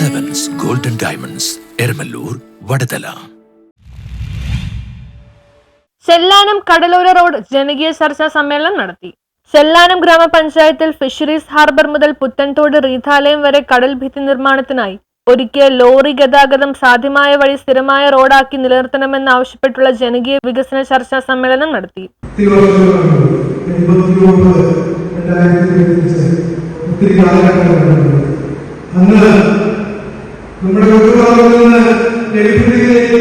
Diamonds Eramallur Vadathala Chellanam കടലോര road ജനകീയ ചർച്ചാ സമ്മേളനം നടത്തി ചെല്ലാനം ഗ്രാമപഞ്ചായത്തിൽ ഫിഷറീസ് ഹാർബർ മുതൽ പുത്തൻതോട് റീഥാലയം വരെ കടൽ ഭിത്തി നിർമ്മാണത്തിനായി ഒരുക്കിയ ലോറി ഗതാഗതം സാധ്യമായ വഴി സ്ഥിരമായ റോഡാക്കി നിലനിർത്തണമെന്നാവശ്യപ്പെട്ടുള്ള ജനകീയ വികസന ചർച്ചാ സമ്മേളനം നടത്തി ഒത്തിരി കാലഘട്ടങ്ങളുണ്ട്. അന്ന് നമ്മുടെ നിന്ന് ഡൽഹിയിലേക്ക്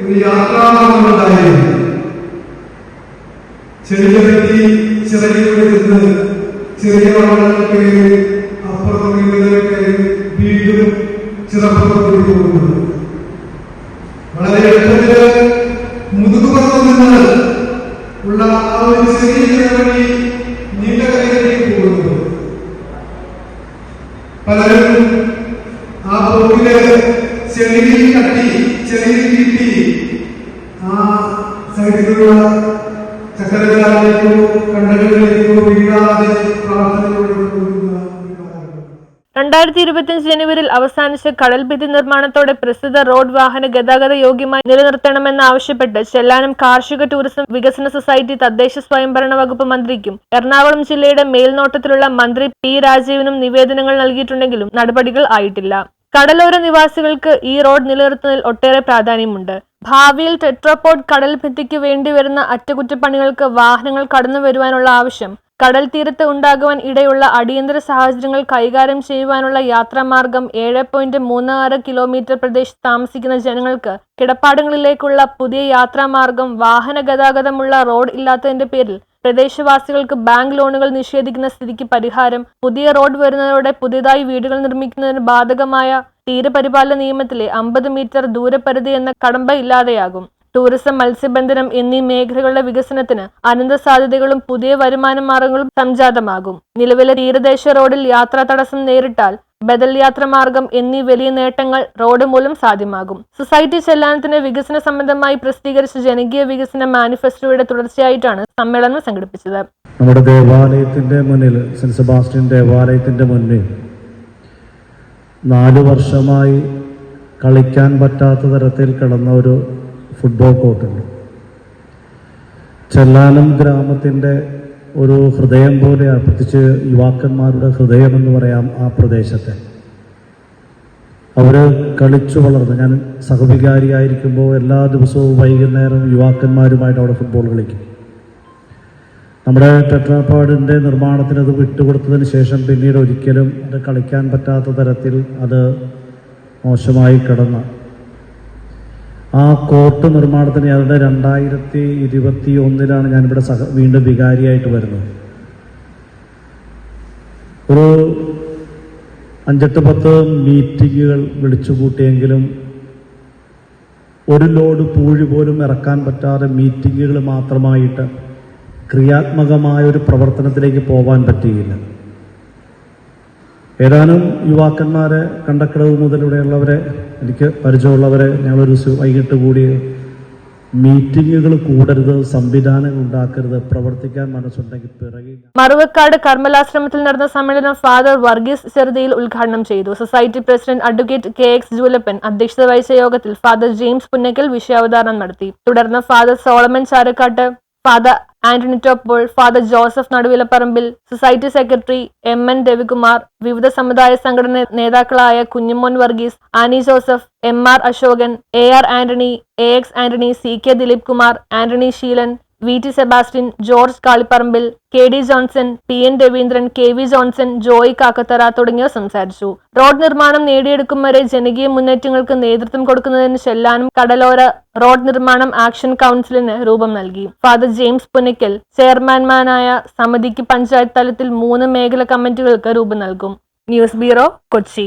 ഒരു യാത്രാമാർഗമുണ്ടായിരുന്നു ചെറിയ വ്യക്തി ചിറകിലൂടെ നിന്ന് ചെറിയ വള്ളങ്ങൾ അപ്പുറം വീണ്ടും വളരെ എളുപ്പത്തിൽ മുതുകുപുറത്ത് നിന്ന് ഉള്ള ആ ഒരു ചെറിയ പോക്കിൽ ചെളിയിൽ ചെളിയിൽ കിട്ടി. ആ സൈഡിലുള്ള രണ്ടായിരത്തി ഇരുപത്തിയഞ്ച് ജനുവരിയിൽ അവസാനിച്ച കടൽഭിത്തി നിർമ്മാണത്തോടെ പ്രസ്തുത റോഡ് വാഹന ഗതാഗത യോഗ്യമായി നിലനിർത്തണമെന്ന് ആവശ്യപ്പെട്ട് ചെല്ലാനം കാർഷിക ടൂറിസം വികസന സൊസൈറ്റി തദ്ദേശ സ്വയംഭരണ വകുപ്പ് മന്ത്രിക്കും എറണാകുളം ജില്ലയുടെ മേൽനോട്ടത്തിലുള്ള മന്ത്രി പി രാജീവിനും നിവേദനങ്ങൾ നൽകിയിട്ടുണ്ടെങ്കിലും നടപടികൾ ആയിട്ടില്ല. കടലോര നിവാസികൾക്ക് ഈ റോഡ് നിലനിർത്തുന്നതിൽ ഒട്ടേറെ പ്രാധാന്യമുണ്ട്. ഭാവിയിൽ ടെട്രോപോർട്ട് കടൽ ഭിത്തിക്ക് വേണ്ടി വരുന്ന അറ്റകുറ്റപ്പണികൾക്ക് വാഹനങ്ങൾ കടന്നു വരുവാനുള്ള ആവശ്യം കടൽ തീരത്ത് ഉണ്ടാകുവാൻ ഇടയുള്ള അടിയന്തര സാഹചര്യങ്ങൾ കൈകാര്യം ചെയ്യുവാനുള്ള യാത്രാമാർഗം ഏഴ് പോയിന്റ് മൂന്ന് ആറ് കിലോമീറ്റർ പ്രദേശത്ത് താമസിക്കുന്ന ജനങ്ങൾക്ക് കിടപ്പാടങ്ങളിലേക്കുള്ള പുതിയ യാത്രാമാർഗം വാഹന ഗതാഗതമുള്ള റോഡ് ഇല്ലാത്തതിന്റെ പേരിൽ പ്രദേശവാസികൾക്ക് ബാങ്ക് ലോണുകൾ നിഷേധിക്കുന്ന സ്ഥിതിക്ക് പരിഹാരം പുതിയ റോഡ് വരുന്നതോടെ പുതിയതായി വീടുകൾ നിർമ്മിക്കുന്നതിന് ബാധകമായ തീരപരിപാലന നിയമത്തിലെ അമ്പത് മീറ്റർ ദൂരപരിധി എന്ന കടമ്പ ഇല്ലാതെയാകും. ടൂറിസം മത്സ്യബന്ധനം എന്നീ മേഖലകളുടെ വികസനത്തിന് അനന്ത സാധ്യതകളും പുതിയ വരുമാന മാർഗങ്ങളും സംജാതമാകും. നിലവിലെ തീരദേശ റോഡിൽ യാത്രാ തടസ്സം നേരിട്ടാൽ ബദൽ യാത്രമാർഗം എന്നീ വലിയ നേട്ടങ്ങൾ റോഡ് മൂലം സാധ്യമാകും. സൊസൈറ്റി ചെല്ലാനത്തിന് വികസന സംബന്ധമായി പ്രസിദ്ധീകരിച്ച ജനകീയ വികസന മാനിഫെസ്റ്റോയുടെ തുടർച്ചയായിട്ടാണ് സമ്മേളനം സംഘടിപ്പിച്ചത്. നമ്മുടെ ദേവാലയത്തിന്റെ മുന്നിൽ സെന്റ് സെബാസ്റ്റ്യൻ ദേവാലയത്തിന്റെ മുന്നിൽ നാല് വർഷമായി കളിക്കാൻ പറ്റാത്ത തരത്തിൽ കിടന്ന ഒരു ഫുട്ബോൾ കോർട്ടുണ്ട്. ചെല്ലാനം ഗ്രാമത്തിന്റെ ഒരു ഹൃദയം പോലെ പ്രത്യേകിച്ച് യുവാക്കന്മാരുടെ ഹൃദയം എന്ന് പറയാം ആ പ്രദേശത്തെ. അവർ കളിച്ചു വളർന്നു ഞാൻ സഹവികാരിയായിരിക്കുമ്പോൾ എല്ലാ ദിവസവും വൈകുന്നേരം യുവാക്കന്മാരുമായിട്ട് അവിടെ ഫുട്ബോൾ കളിക്കും. നമ്മുടെ ടെട്രാപ്പാഡിന്റെ നിർമ്മാണത്തിന് അത് വിട്ടുകൊടുത്തതിന് ശേഷം പിന്നീട് ഒരിക്കലും അത് കളിക്കാൻ പറ്റാത്ത തരത്തിൽ അത് മോശമായി കിടന്ന ആ കോർട്ട് നിർമ്മാണത്തിന് ഞങ്ങളുടെ രണ്ടായിരത്തി ഇരുപത്തി ഒന്നിലാണ് ഞാനിവിടെ സഹ വീണ്ടും വികാരിയായിട്ട് വരുന്നത്. ഒരു അഞ്ചെട്ട് പത്ത് മീറ്റിങ്ങുകൾ വിളിച്ചു കൂട്ടിയെങ്കിലും ഒരു ലോഡ് പൂഴി പോലും ഇറക്കാൻ പറ്റാതെ മീറ്റിങ്ങുകൾ മാത്രമായിട്ട് ക്രിയാത്മകമായ ഒരു പ്രവർത്തനത്തിലേക്ക് പോകാൻ പറ്റിയില്ല. ഏതാനും യുവാക്കന്മാരെ കണ്ടക്കടവ് മുതലിവിടെയുള്ളവരെ എനിക്ക് പരിചയമുള്ളവരെ ഞങ്ങളൊരു വൈകിട്ട് കൂടി മീറ്റിങ്ങുകൾ കൂടരുത് സംവിധാനങ്ങൾ ഉണ്ടാക്കരുത് പ്രവർത്തിക്കാൻ മനസ്സുണ്ടെങ്കിൽ പിറകെ മറുവക്കാട് കർമ്മലാശ്രമത്തിൽ നടന്ന സമ്മേളനം ഫാദർ വർഗീസ് ചെറുതിയിൽ ഉദ്ഘാടനം ചെയ്തു. Society president advocate K X Julappan അധ്യക്ഷത വഹിച്ച യോഗത്തിൽ ഫാദർ ജെയിംസ് പുന്നക്കൽ വിഷയാവതരണം നടത്തി. തുടർന്ന് father Solomon Charakkat father Antony Toppol father Joseph Naduvilapparambil society secretary M N Ravikumar വിവിധ സമുദായ സംഘടന നേതാക്കളായ Kunjumon Varghese Annie Joseph M R Ashokan A R Antony A X Antony C K Dileep Kumar Antony Sheelan V T Sebastian George Kalipparambil K D Johnson P N Raveendran K V Johnson Joy Kakkathara തുടങ്ങിയവർ സംസാരിച്ചു. Road നിർമ്മാണം നേടിയെടുക്കും വരെ ജനകീയ മുന്നേറ്റങ്ങൾക്ക് നേതൃത്വം കൊടുക്കുന്നതിന് ചെല്ലാനും കടലോര road നിർമ്മാണം action കൗൺസിലിന് രൂപം നൽകി. ഫാദർ ജെയിംസ് പുനയ്ക്കൽ ചെയർമാൻമാനായ സമിതിക്ക് പഞ്ചായത്ത് തലത്തിൽ മൂന്ന് മേഖല കമ്മിറ്റികൾക്ക് രൂപം നൽകും. News bureau Kochi.